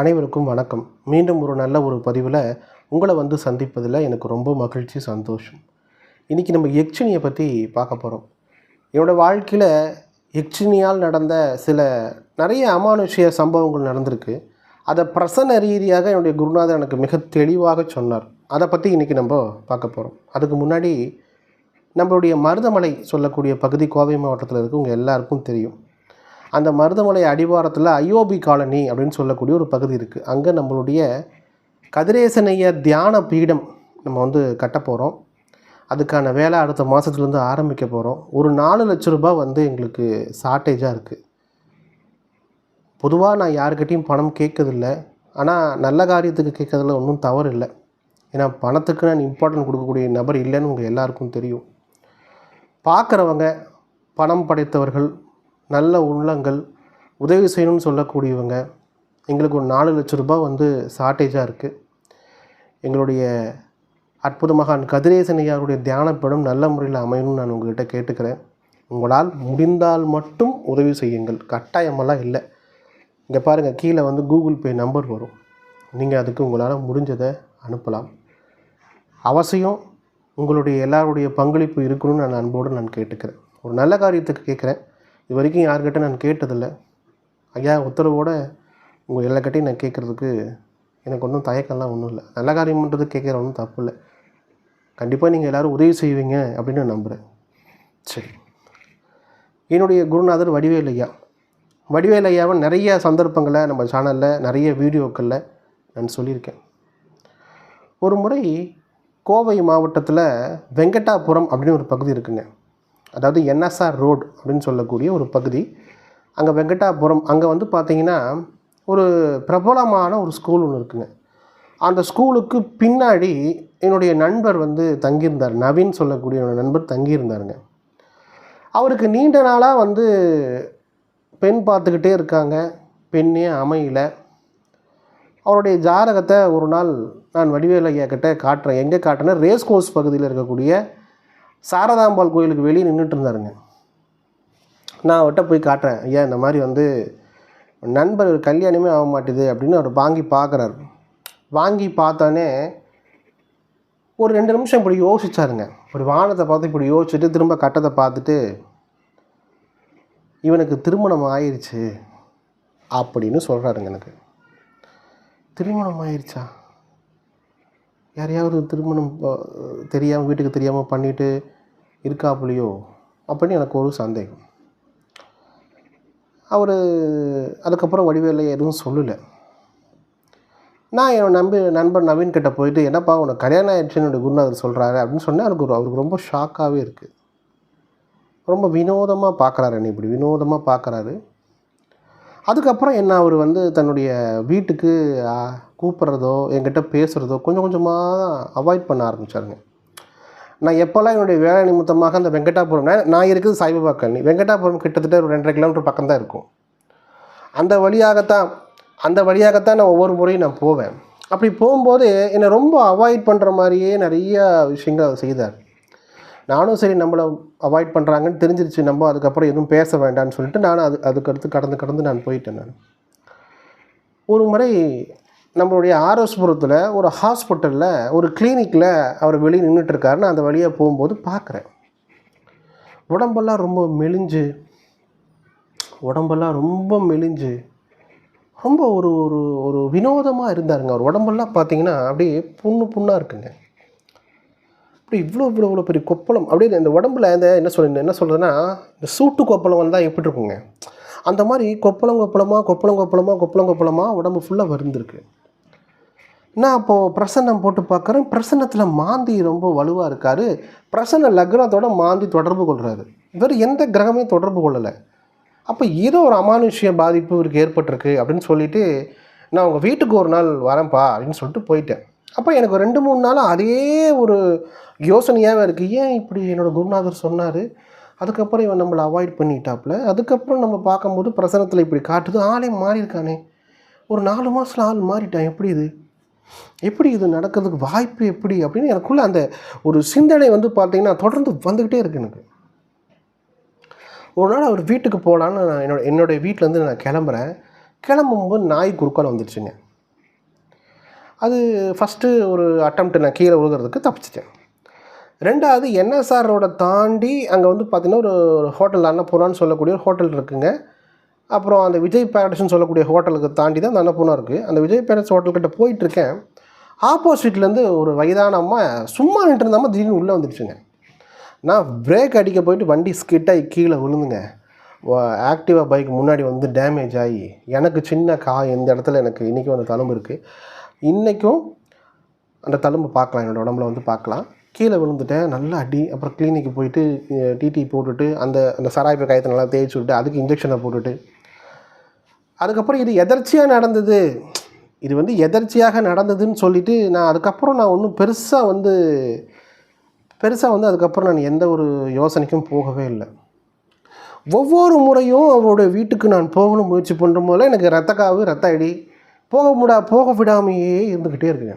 அனைவருக்கும் வணக்கம். மீண்டும் ஒரு நல்ல ஒரு பதிவில் உங்களை வந்து சந்திப்பதில் எனக்கு ரொம்ப மகிழ்ச்சி சந்தோஷம். இன்றைக்கி நம்ம எக்ஷினியை பற்றி பார்க்க போகிறோம் என்னோடய வாழ்க்கையில் எக்ஷினியால் நடந்த சில நிறைய அமானுஷ்ய சம்பவங்கள் நடந்திருக்கு. அதை பிரசன்ன ரீதியாக என்னுடைய குருநாதர் எனக்கு மிக தெளிவாக சொன்னார். அதை பற்றி இன்றைக்கி நம்ம பார்க்க போகிறோம் அதுக்கு முன்னாடி நம்மளுடைய மருதமலை சொல்லக்கூடிய பகுதி கோவை மாவட்டத்தில் இருக்கவங்க எல்லாருக்கும் தெரியும். அந்த மருதமலை அடிவாரத்தில் ஐயோபி காலனி அப்படின்னு சொல்லக்கூடிய ஒரு பகுதி இருக்குது அங்கே நம்மளுடைய கதிரேசனையர் தியான பீடம் நம்ம வந்து கட்ட போகிறோம் அதுக்கான வேலை அடுத்த மாதத்துலேருந்து ஆரம்பிக்க போகிறோம் ஒரு நாலு லட்ச ரூபாய் வந்து எங்களுக்கு ஷார்ட்டேஜாக இருக்குது பொதுவாக நான் யாருக்கிட்டையும் பணம் கேட்கறதில்ல. ஆனால் நல்ல காரியத்துக்கு கேட்கறதுல ஒன்றும் தவறு இல்லை. ஏன்னா பணத்துக்கு நான் இம்பார்ட்டன்ட் கொடுக்கக்கூடிய நபர் இல்லைன்னு உங்கள் எல்லாருக்கும் தெரியும். பார்க்குறவங்க பணம் படைத்தவர்கள் நல்ல உள்ளங்கள் உதவி செய்யணும்னு சொல்லக்கூடியவங்க எங்களுக்கு ஒரு நாலு லட்ச ரூபாய் வந்து ஷார்ட்டேஜாக இருக்குது எங்களுடைய அற்புத மகான் கதிரேசன் ஐயாருடைய தியானப்படம் நல்ல முறையில் அமையணும்னு நான் உங்கள்கிட்ட கேட்டுக்கிறேன். உங்களால் முடிந்தால் மட்டும் உதவி செய்யுங்கள். கட்டாயமெல்லாம் இல்லை. இங்கே பாருங்கள் கீழே வந்து கூகுள் பே நம்பர் வரும். நீங்கள் அதுக்கு உங்களால் முடிஞ்சதை அனுப்பலாம். அவசியம் உங்களுடைய எல்லாருடைய பங்களிப்பு இருக்கணும்னு நான் அன்போடு நான் கேட்டுக்கிறேன். ஒரு நல்ல காரியத்துக்கு கேட்குறேன். இது வரைக்கும் யார்கிட்ட நான் கேட்டதில்லை. ஐயா உத்தரவோடு உங்கள் எல்லாக்கிட்டையும் நான் கேட்குறதுக்கு எனக்கு ஒன்றும் தயக்கம்லாம் ஒன்றும் இல்லை. நல்ல காரியம் பண்ணுறது கேட்குற ஒன்றும் தப்பு இல்லை. கண்டிப்பாக நீங்கள் எல்லோரும் உதவி செய்வீங்க அப்படின்னு நான் நம்புகிறேன் சரி. என்னுடைய குருநாதர் வடிவேல் ஐயா. வடிவேல் ஐயாவை நிறைய சந்தர்ப்பங்களை நம்ம சேனலில் நிறைய வீடியோக்களில் நான் சொல்லியிருக்கேன். ஒரு முறை கோவை மாவட்டத்தில் வெங்கட்டாபுரம் அப்படின்னு ஒரு பகுதி இருக்குங்க. அதாவது என்எஸ்ஆர் ரோடு அப்படின்னு சொல்லக்கூடிய ஒரு பகுதி. அங்கே வெங்கடாபுரம் அங்கே வந்து பார்த்தீங்கன்னா ஒரு பிரபலமான ஒரு ஸ்கூல் ஒன்று இருக்குங்க. அந்த ஸ்கூலுக்கு பின்னாடி என்னுடைய நண்பர் வந்து தங்கியிருந்தார். நவீன் சொல்லக்கூடிய என்னோடய நண்பர் தங்கியிருந்தாருங்க. அவருக்கு நீண்ட நாளாக வந்து பெண் பார்த்துக்கிட்டே இருக்காங்க. பெண்ணே அமையல. அவருடைய ஜாதகத்தை ஒரு நாள் நான் வடிவேலையா கிட்ட காட்டுறேன். எங்கே காட்டுறேன்னா ரேஸ் கோர்ஸ் பகுதியில் இருக்கக்கூடிய சாரதாம்பாள் கோயிலுக்கு வெளியே நின்றுட்டு இருந்தாருங்க நான் அவர்கிட்ட போய் காட்டுறேன் ஐயா இந்த மாதிரி வந்து நண்பர் கல்யாணமே ஆக மாட்டேது அப்படின்னு அவர் வாங்கி பார்க்குறாரு. வாங்கி பார்த்தோன்னே ஒரு ரெண்டு நிமிஷம் இப்படி யோசிச்சாருங்க. இப்படி வானத்தை பார்த்து இப்படி யோசிச்சுட்டு திரும்ப கட்டத்தை பார்த்துட்டு இவனுக்கு திருமணம் ஆயிடுச்சு அப்படின்னு சொல்கிறாருங்க எனக்கு. திருமணம் ஆயிடுச்சா யாரையாவது திருமணம் தெரியாமல் வீட்டுக்கு தெரியாமல் பண்ணிவிட்டு இருக்காப்புலையோ? அப்படின்னு எனக்கு ஒரு சந்தேகம். அவர் அதுக்கப்புறம் வடிவேலையை எதுவும் சொல்லலை. நான் என் நம்பி நண்பர் நவீன் கிட்ட போயிட்டு என்னப்பா உனக்கு கல்யாணம் ஆயிடுச்சுன்னு என்னோட குருநாதர் சொல்கிறாரு அப்படின்னு சொன்னேன். அவருக்கு ஒரு- அவருக்கு ரொம்ப ஷாக்காகவே இருக்குது ரொம்ப வினோதமாக பார்க்குறாரு என்னை இப்படி வினோதமாக பார்க்குறாரு அதுக்கப்புறம் என்ன அவர் வந்து தன்னுடைய வீட்டுக்கு கூப்பிட்றதோ என்கிட்ட பேசுகிறதோ கொஞ்சம் கொஞ்சமாக அவாய்ட் பண்ண ஆரம்பித்தாருங்க நான் எப்போல்லாம் என்னுடைய வேலை நிமித்தமாக அந்த வெங்கடாபுரம்னா நான் நான் இருக்குது சாய்பாபா கல்னி வெங்கடாபுரம் கிட்டத்தட்ட ஒரு ரெண்டரை கிலோமீட்டர் பக்கம் தான் இருக்கும். அந்த வழியாகத்தான் அந்த வழியாகத்தான் நான் ஒவ்வொரு முறையும் நான் போவேன். அப்படி போகும்போது என்னை ரொம்ப அவாய்ட் பண்ணுற மாதிரியே நிறைய விஷயங்கள் அவர் செய்தார். நானும் சரி நம்மளை அவாய்ட் பண்ணுறாங்கன்னு தெரிஞ்சிருச்சு. நம்ம அதுக்கப்புறம் எதுவும் பேச வேண்டாம்னு சொல்லிட்டு நான் அது அதுக்கடுத்து கடந்து கடந்து நான் போயிட்டேன் நான். ஒரு முறை நம்மளுடைய ஆர்எஸ்புரத்தில் ஒரு ஹாஸ்பிட்டலில் ஒரு கிளினிக்கில் அவர் வெளியே நின்றுட்டுருக்காரு நான் அந்த வழியாக போகும்போது பார்க்குறேன் உடம்பெல்லாம் ரொம்ப மெலிஞ்சு உடம்பெல்லாம் ரொம்ப மெலிஞ்சு ரொம்ப ஒரு ஒரு ஒரு வினோதமாக இருந்தாருங்க அவர். உடம்பெல்லாம் பார்த்தீங்கன்னா அப்படியே புண்ணு புண்ணாக இருக்குங்க. அப்படி இவ்வளோ இவ்வளோ இவ்வளோ பெரிய கொப்பளம். அப்படியே இந்த உடம்புல இந்த என்ன சொல்ல என்ன சொல்கிறதுன்னா இந்த சூட்டு கொப்பளம் வந்தால் எப்படி இருக்குங்க? அந்த மாதிரி கொப்பளம் கொப்பளமாக கொப்பளம் கொப்பளமாக கொப்பளம் கொப்பளமாக உடம்பு ஃபுல்லாக வருந்திருக்கு நான் அப்போது பிரசன்னம் போட்டு பார்க்குறேன். பிரசன்னத்தில் மாந்தி ரொம்ப வலுவாக இருக்கார். பிரசன்ன லக்னத்தோட மாந்தி தொடர்பு கொள்கிறாரு இவர் எந்த கிரகமே தொடர்பு கொள்ளலை. அப்போ ஏதோ ஒரு அமானுஷ்ய பாதிப்பு இவருக்கு ஏற்பட்டிருக்கு அப்படின்னு சொல்லிட்டு நான் உங்கள் வீட்டுக்கு ஒரு நாள் வரேன்ப்பா அப்படின்னு சொல்லிட்டு போயிட்டேன். அப்போ எனக்கு ரெண்டு மூணு நாள் அதே ஒரு யோசனையாகவே இருக்குது ஏன் இப்படி என்னோடய குருநாதர் சொன்னார்? அதுக்கப்புறம் இவன் நம்மளை அவாய்ட் பண்ணிட்டாப்புல. அதுக்கப்புறம் நம்ம பார்க்கும்போது பிரசனத்தில் இப்படி காட்டுது. ஆளே மாறியிருக்கானே. ஒரு நாலு மாதத்தில் ஆள் மாறிட்டான். எப்படி இது? எப்படி இது நடக்கிறதுக்கு வாய்ப்பு எப்படி அப்படின்னு எனக்குள்ளே அந்த ஒரு சிந்தனை வந்து பார்த்தீங்கன்னா தொடர்ந்து வந்துக்கிட்டே இருக்கு எனக்கு. ஒரு நாள் அவர் வீட்டுக்கு போகலான்னு நான் என்னோட என்னுடைய வீட்டிலேருந்து நான் கிளம்புறேன். கிளம்பும்போது நாய் குறுக்கால் வந்துடுச்சுங்க அது ஃபஸ்ட்டு ஒரு அட்டம்ப்ட் நான் கீழே விழுகிறதுக்கு தப்பிச்சிட்டேன். ரெண்டாவது என்எஸ்ஆர் தாண்டி அங்கே வந்து பார்த்திங்கன்னா ஒரு ஒரு ஹோட்டல் அன்னபூர்ணான்னு சொல்லக்கூடிய ஒரு ஹோட்டல் இருக்குங்க. அப்புறம் அந்த விஜய் பேலஸ்னு சொல்லக்கூடிய ஹோட்டலுக்கு தாண்டி தான் அந்த அன்னபூர்ணா இருக்குது அந்த விஜய் பேலஸ் ஹோட்டல்கிட்ட போயிட்டுருக்கேன். ஆப்போசிட்லேருந்து ஒரு வயதான அம்மா சும்மா நின்று திடீர்னு உள்ளே வந்துடுச்சுங்க. நான் பிரேக் அடிக்க போயிட்டு வண்டி ஸ்கிட்டாகி கீழே விழுந்துங்க. ஆக்டிவா பைக் முன்னாடி வந்து டேமேஜ் ஆகி எனக்கு சின்ன காய் இந்த இடத்துல எனக்கு இன்றைக்கும் அந்த தழும்பு இருக்குது இன்றைக்கும் அந்த தழும்பு பார்க்கலாம் என்னோடய உடம்புல வந்து பார்க்கலாம். கீழே விழுந்துட்டேன் நல்லா அடி அப்புறம் கிளினிக்கு போயிட்டு டிடி போட்டுட்டு அந்த அந்த சராய்ப்பு காயத்தை நல்லா தேய்ச்சி விட்டு அதுக்கு இன்ஜெக்ஷனை போட்டுட்டு அதுக்கப்புறம் இது எதர்ச்சியாக நடந்தது? இது வந்து எதர்ச்சியாக நடந்ததுன்னு சொல்லிட்டு நான் அதுக்கப்புறம் நான் ஒன்றும் பெருசாக வந்து பெருசாக வந்து அதுக்கப்புறம் நான் எந்த ஒரு யோசனைக்கும் போகவே இல்லை. ஒவ்வொரு முறையும் அவருடைய வீட்டுக்கு நான் போகணும் முயற்சி பண்ணுற போல எனக்கு ரத்த காவு ரத்த அடி போக முடா போக விடாமையே இருந்துக்கிட்டே இருக்குங்க.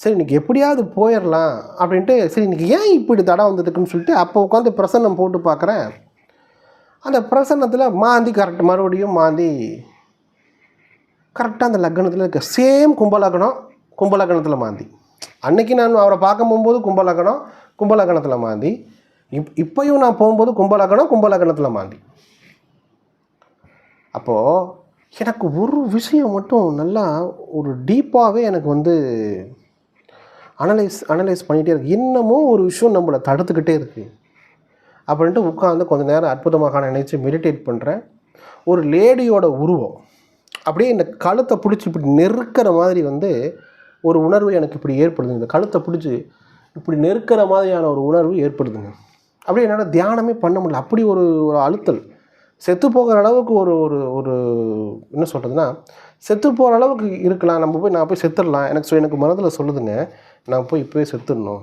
சரி இன்றைக்கி எப்படியாவது போயிடலாம் அப்படின்ட்டு சரி இன்றைக்கி ஏன் இப்படி தடம் வந்துட்டுருக்குன்னு சொல்லிட்டு அப்போ உட்காந்து பிரசன்னம் போட்டு பார்க்குறேன். அந்த பிரசன்னத்தில் மாந்தி கரெக்ட் மறுபடியும் மாந்தி கரெக்டாக அந்த லக்னத்தில் இருக்க சேம் கும்பலக்கணம் கும்பலக்கணத்தில் மாந்தி. அன்னைக்கு நான் அவரை பார்க்க போகும்போது கும்பலக்கணம் கும்பலக்கணத்தில் மாந்தி. இப் இப்போயும் நான் போகும்போது கும்பலக்கணம் கும்பலக்கணத்தில் மாந்தி. அப்போது எனக்கு ஒரு விஷயம் மட்டும் நல்லா ஒரு டீப்பாகவே எனக்கு வந்து அனலைஸ் அனலைஸ் பண்ணிகிட்டே இருக்கு. இன்னமும் ஒரு விஷயம் நம்மளை தடுத்துக்கிட்டே இருக்குது அப்படின்ட்டு உட்காந்து கொஞ்ச நேரம் அற்புதமாக நினைச்சு மெடிடேட் பண்ணுறேன் ஒரு லேடியோட உருவம். அப்படியே இந்த கழுத்தை பிடிச்சி இப்படி நெருக்கிற மாதிரி வந்து ஒரு உணர்வு எனக்கு இப்படி ஏற்படுது. இந்த கழுத்தை பிடிச்சி இப்படி நெருக்கிற மாதிரியான ஒரு உணர்வு ஏற்படுதுங்க. அப்படியே என்னால் தியானமே பண்ண முடியல. அப்படி ஒரு ஒரு அழுத்தல். செத்து போகிற அளவுக்கு ஒரு ஒரு ஒரு என்ன சொல்கிறதுனா செத்து போகிற அளவுக்கு இருக்கலாம். நம்ம போய் நான் போய் செத்துடலாம். எனக்கு எனக்கு மனதில் சொல்லுதுங்க நான் போய் இப்போயே செத்துடணும்.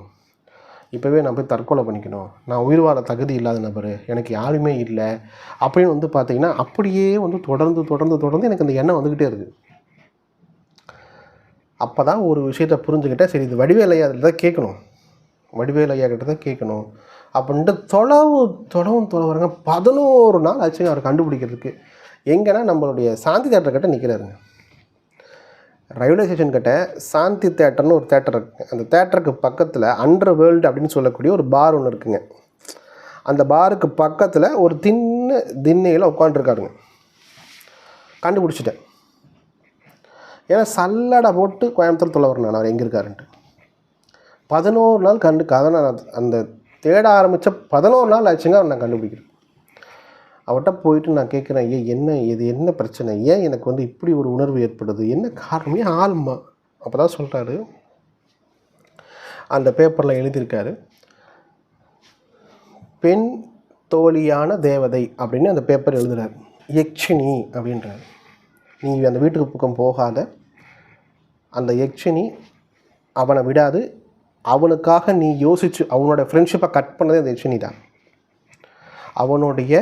இப்போவே நான் போய் தற்கொலை பண்ணிக்கணும். நான் உயிர் வாழ தகுதி இல்லாத நபர். எனக்கு யாருமே இல்லை. அப்படின்னு வந்து பார்த்தீங்கன்னா அப்படியே வந்து தொடர்ந்து தொடர்ந்து தொடர்ந்து எனக்கு அந்த எண்ணம் வந்துக்கிட்டே இருக்குது அப்போ தான் ஒரு விஷயத்தை புரிஞ்சுக்கிட்டேன் சரி இது வடிவேலையா அதில் தான் கேட்கணும் வடிவேலையா கிட்ட தான் கேட்கணும் அப்படின்ட்டு தொலைவு தொலவும் தொலைவருங்க பதினோரு நாள் ஆச்சுங்க அவர் கண்டுபிடிக்கிறதுக்கு. எங்கன்னா நம்மளுடைய சாந்தி தேட்டர்கிட்ட நிற்கிறாருங்க ரயில்வே ஸ்டேஷன் கிட்ட சாந்தி தேட்டர்னு ஒரு தேட்டர் இருக்குது அந்த தேட்டருக்கு பக்கத்தில் அண்டர் வேர்ல்டு அப்படின்னு சொல்லக்கூடிய ஒரு பார் ஒன்று இருக்குங்க. அந்த பாருக்கு பக்கத்தில் ஒரு தின்ன திண்ணையில் உட்காந்துருக்காருங்க கண்டுபிடிச்சிட்டேன். ஏன்னா சல்லடை போட்டு கோயம்புத்தூர் தொலை வரணும். நான் அவர் எங்கே இருக்காருன்ட்டு. பதினோரு நாள் கண்டு கதை நான் அந்த தேட ஆரம்பித்த பதினோரு நாள் ஆச்சுங்க அவர் நான் கண்டுபிடிக்கிறேன். அவர்கிட்ட போயிட்டு நான் கேட்குறேன் ஐயா என்ன இது? என்ன பிரச்சனை? ஏன் எனக்கு வந்து இப்படி ஒரு உணர்வு ஏற்படுது? என்ன காரணமே ஆல்மா அப்போ தான் சொல்கிறாரு அந்த பேப்பரில் எழுதியிருக்காரு பெண் தோழியான தேவதை அப்படின்னு அந்த பேப்பர் எழுதுறாரு. யக்ஷினி அப்படின்றார். நீ அந்த வீட்டுக்கு பக்கம் போகாத. அந்த யக்ஷினி அவனை விடாது. அவனுக்காக நீ யோசிச்சு அவனோட ஃப்ரெண்ட்ஷிப்பை கட் பண்ணதே அந்த யக்ஷினி தான். அவனுடைய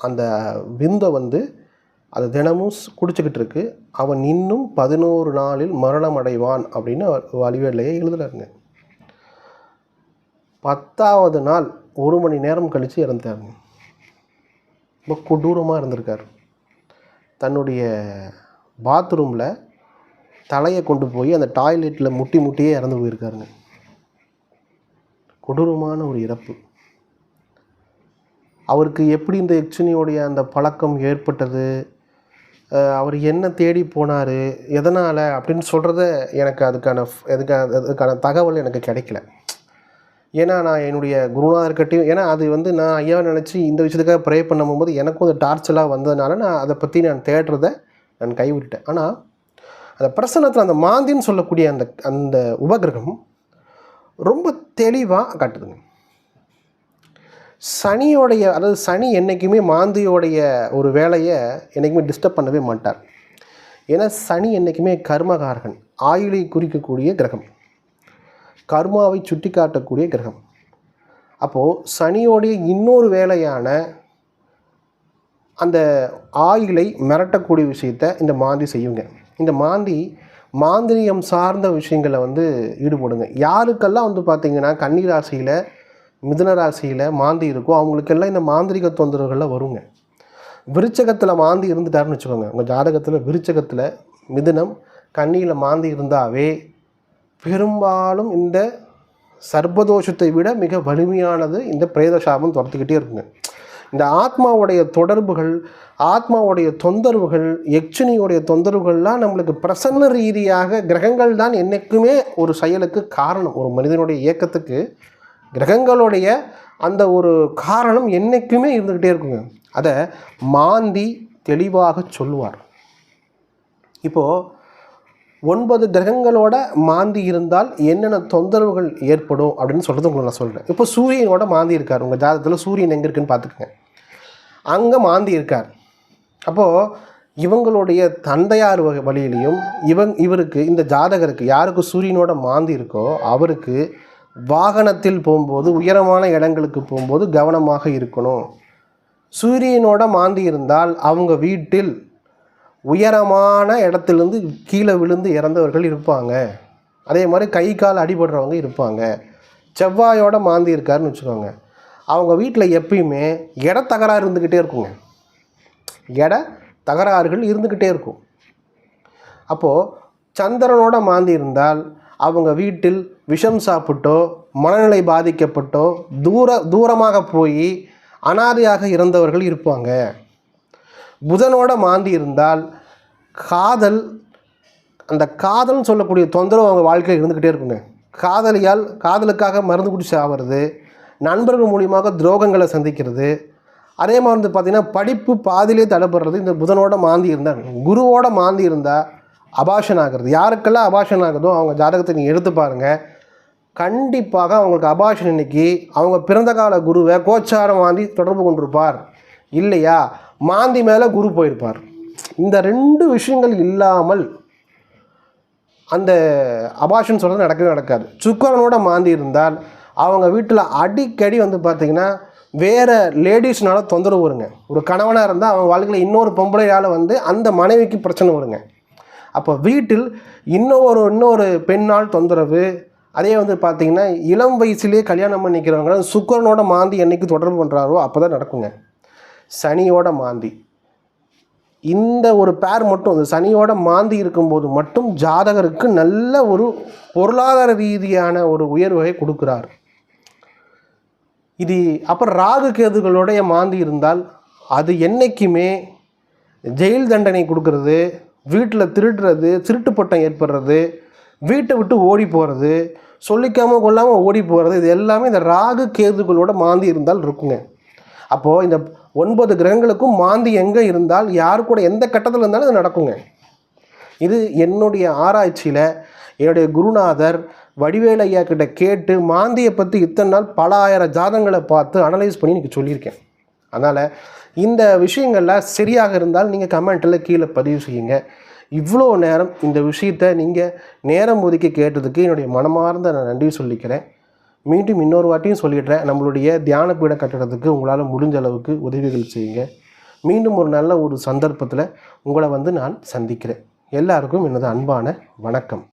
அந்த விந்தை வந்து அது தினமும் ஸ்- குடிச்சுக்கிட்டு இருக்கு அவன் இன்னும் பதினோரு நாளில் மரணம் அடைவான் அப்படின்னு வழிவேலையை எழுதுறாருங்க. பத்தாவது நாள் ஒரு மணி நேரம் கழித்து இறந்தாருங்க. ரொம்ப கொடூரமாக இருந்திருக்கார். தன்னுடைய பாத்ரூமில் தலையை கொண்டு போய் அந்த டாய்லெட்டில் முட்டி முட்டியே இறந்து போயிருக்காருங்க. கொடூரமான ஒரு இறப்பு. அவருக்கு எப்படி இந்த யக்ஷினியோடைய அந்த பழக்கம் ஏற்பட்டது? அவர் என்ன தேடி போனார்? எதனால்? அப்படின்னு சொல்கிறத எனக்கு அதுக்கான எதுக்கான அதுக்கான அதுக்கான தகவல் எனக்கு கிடைக்கல. ஏன்னா நான் என்னுடைய குருநாதர்கிட்டையும் ஏன்னா அது வந்து நான் ஐயாவை நினச்சி இந்த விஷயத்துக்காக ப்ரே பண்ணும்போது எனக்கும் அந்த டார்ச்சலாக வந்ததுனால நான் அதை பற்றி நான் தேடுறத நான் கைவிட்டுட்டேன். ஆனால் அந்த பிரசனத்தில் அந்த மாந்தின்னு சொல்லக்கூடிய அந்த அந்த உபகிரகம் ரொம்ப தெளிவாக காட்டுதுங்க. சனியோடைய அதாவது சனி என்றைக்குமே மாந்தியோடைய ஒரு வேலையை என்றைக்குமே டிஸ்டர்ப் பண்ணவே மாட்டார். ஏன்னா சனி என்றைக்குமே கர்மகாரகன் ஆயுளை குறிக்கக்கூடிய கிரகம். கர்மாவை சுட்டி காட்டக்கூடிய கிரகம். அப்போது சனியோடைய இன்னொரு வேலையான அந்த ஆயுளை மிரட்டக்கூடிய விஷயத்த இந்த மாந்தி செய்யுங்க. இந்த மாந்தி மாந்திரியம் சார்ந்த விஷயங்களை வந்து ஈடுபடுங்க. யாருக்கெல்லாம் வந்து பார்த்தீங்கன்னா ராசியில் மிதுனராசியில் மாந்தி இருக்கோ அவங்களுக்கெல்லாம் இந்த மாந்திரிக தொந்தரவுகள்லாம் வருங்க. விருச்சகத்தில் மாந்தி இருந்துட்டாருன்னு வச்சுக்கோங்க. உங்கள் ஜாதகத்தில் விருச்சகத்தில் மிதுனம் கண்ணியில் மாந்தி இருந்தாவே பெரும்பாலும் இந்த சர்ப்பதோஷத்தை விட மிக வலிமையானது இந்த பிரேத சாபம் துரத்துக்கிட்டே இருக்குங்க. இந்த ஆத்மாவுடைய தொடர்புகள் ஆத்மாவுடைய தொந்தரவுகள் யக்ஷினியுடைய தொந்தரவுகள்லாம் நம்மளுக்கு பிரசன்ன ரீதியாக கிரகங்கள் தான் என்றைக்குமே ஒரு செயலுக்கு காரணம். ஒரு மனிதனுடைய இயக்கத்துக்கு கிரகங்களுடைய அந்த ஒரு காரணம் என்றைக்குமே இருந்துக்கிட்டே இருக்குங்க. அதை மாந்தி தெளிவாக சொல்லுவார். இப்போது ஒன்பது கிரகங்களோட மாந்தி இருந்தால் என்னென்ன தொந்தரவுகள் ஏற்படும் அப்படின்னு சொல்கிறது உங்களுக்கு நான் சொல்கிறேன் இப்போ சூரியனோட மாந்தி இருக்கார். உங்கள் ஜாதகத்தில் சூரியன் எங்கே இருக்குன்னு பார்த்துக்குங்க. அங்கே மாந்தி இருக்கார். அப்போது இவங்களுடைய தந்தையார் வகை வழியிலையும் இவங் இவருக்கு இந்த ஜாதகருக்கு யாருக்கு சூரியனோட மாந்தி இருக்கோ அவருக்கு வாகனத்தில் போகும்போது உயரமான இடங்களுக்கு போகும்போது கவனமாக இருக்கணும். சூரியனோட மாந்தி இருந்தால் அவங்க வீட்டில் உயரமான இடத்துலேருந்து கீழே விழுந்து இறந்தவர்கள் இருப்பாங்க. அதே மாதிரி கை கால் அடிபடுறவங்க இருப்பாங்க. செவ்வாயோட மாந்தி இருக்காருன்னு வச்சுக்கோங்க. அவங்க வீட்டில் எப்பயுமே இட தகராறு இருந்துக்கிட்டே இருக்குங்க. இட தகராறுகள் இருந்துக்கிட்டே இருக்கும். அப்போது சந்திரனோட மாந்தி இருந்தால் அவங்க வீட்டில் விஷம் சாப்பிட்டோ மனநிலை பாதிக்கப்பட்டோ தூர தூரமாக போய் அனாதையாக இறந்தவர்கள் இருப்பாங்க. புதனோட மாந்தி இருந்தால் காதல் அந்த காதல்னு சொல்லக்கூடிய தொந்தரவு அவங்க வாழ்க்கையில் இருந்துக்கிட்டே இருக்குங்க. காதலியால் காதலுக்காக மருந்து குடிச்சு ஆகிறது நண்பர்கள் மூலியமாக துரோகங்களை சந்திக்கிறது அதே மாதிரி வந்து பார்த்திங்கன்னா படிப்பு பாதிலே தடைப்படுறது இந்த புதனோட மாந்தி இருந்தால் குருவோட மாந்தி இருந்தால் அபாஷன் ஆகிறது. யாருக்கெல்லாம் அபாஷன் ஆகுதோ அவங்க ஜாதகத்தை நீங்கள் எடுத்து பாருங்கள் கண்டிப்பாக அவங்களுக்கு அபாஷன் இன்னைக்கு அவங்க பிறந்த கால குருவை கோச்சாரம் மாந்தி தொடர்பு கொண்டிருப்பார். இல்லையா? மாந்தி மேலே குரு போயிருப்பார். இந்த ரெண்டு விஷயங்கள் இல்லாமல் அந்த அபாஷன் சொல்கிறது நடக்கவே நடக்காது. சுக்கரனோட மாந்தி இருந்தால் அவங்க வீட்டில் அடிக்கடி வந்து பார்த்திங்கன்னா வேறு லேடிஸ்னால தொந்தரவு வருங்க. ஒரு கணவனாக இருந்தால் அவங்க வாழ்க்கையில் இன்னொரு பொம்பளையால் வந்து அந்த மனைவிக்கு பிரச்சனை வருங்க. அப்போ வீட்டில் இன்னொரு இன்னொரு பெண்ணால் தொந்தரவு. அதே வந்து பார்த்திங்கன்னா இளம் வயசுலேயே கல்யாணம் பண்ணிக்கிறவங்க சுக்கரனோட மாந்தி என்னைக்கு தொடர்பு பண்ணுறாரோ அப்போ தான் நடக்குங்க. சனியோட மாந்தி. இந்த ஒரு பேர் மட்டும் இந்த சனியோட மாந்தி இருக்கும்போது மட்டும் ஜாதகருக்கு நல்ல ஒரு பொருளாதார ரீதியான ஒரு உயர்வை கொடுக்குறார். இது அப்புறம் ராகு கேதுகளுடைய மாந்தி இருந்தால் அது என்றைக்குமே ஜெயில் தண்டனை கொடுக்கறது. வீட்டில் திருடுறது திருட்டு பட்டம் ஏற்படுறது வீட்டை விட்டு ஓடி போகிறது சொல்லிக்காமல் கொள்ளாமல் ஓடி போகிறது இது எல்லாமே இந்த ராகு கேதுகளோட மாந்தி இருந்தால் இருக்குங்க. அப்போது இந்த ஒன்பது கிரகங்களுக்கும் மாந்தி எங்கே இருந்தால் யார் கூட எந்த கட்டத்தில் இருந்தாலும் இது நடக்குங்க. இது என்னுடைய ஆராய்ச்சியில் என்னுடைய குருநாதர் வடிவேலையா கிட்ட கேட்டு மாந்தியை பற்றி இத்தனை நாள் பல ஆயிரம் ஜாதங்களை பார்த்து அனலைஸ் பண்ணி எனக்கு சொல்லியிருக்கேன். அதனால் இந்த விஷயங்கள்லாம் சரியாக இருந்தால் நீங்கள் கமெண்ட்டில் கீழே பதிவு செய்யுங்க. இவ்வளோ நேரம் இந்த விஷயத்தை நீங்கள் நேரம் ஒதுக்கி கேட்டதுக்கு என்னுடைய மனமார்ந்த நான் நன்றி சொல்லிக்கிறேன். மீண்டும் இன்னொரு வாட்டியும் சொல்லிடுறேன். நம்மளுடைய தியான பீட கட்டடத்துக்கு உங்களால் முடிஞ்ச அளவுக்கு உதவிகள் செய்யுங்க. மீண்டும் ஒரு நல்ல ஒரு சந்தர்ப்பத்தில் உங்களை வந்து நான் சந்திக்கிறேன். எல்லாருக்கும் எனது அன்பான வணக்கம்.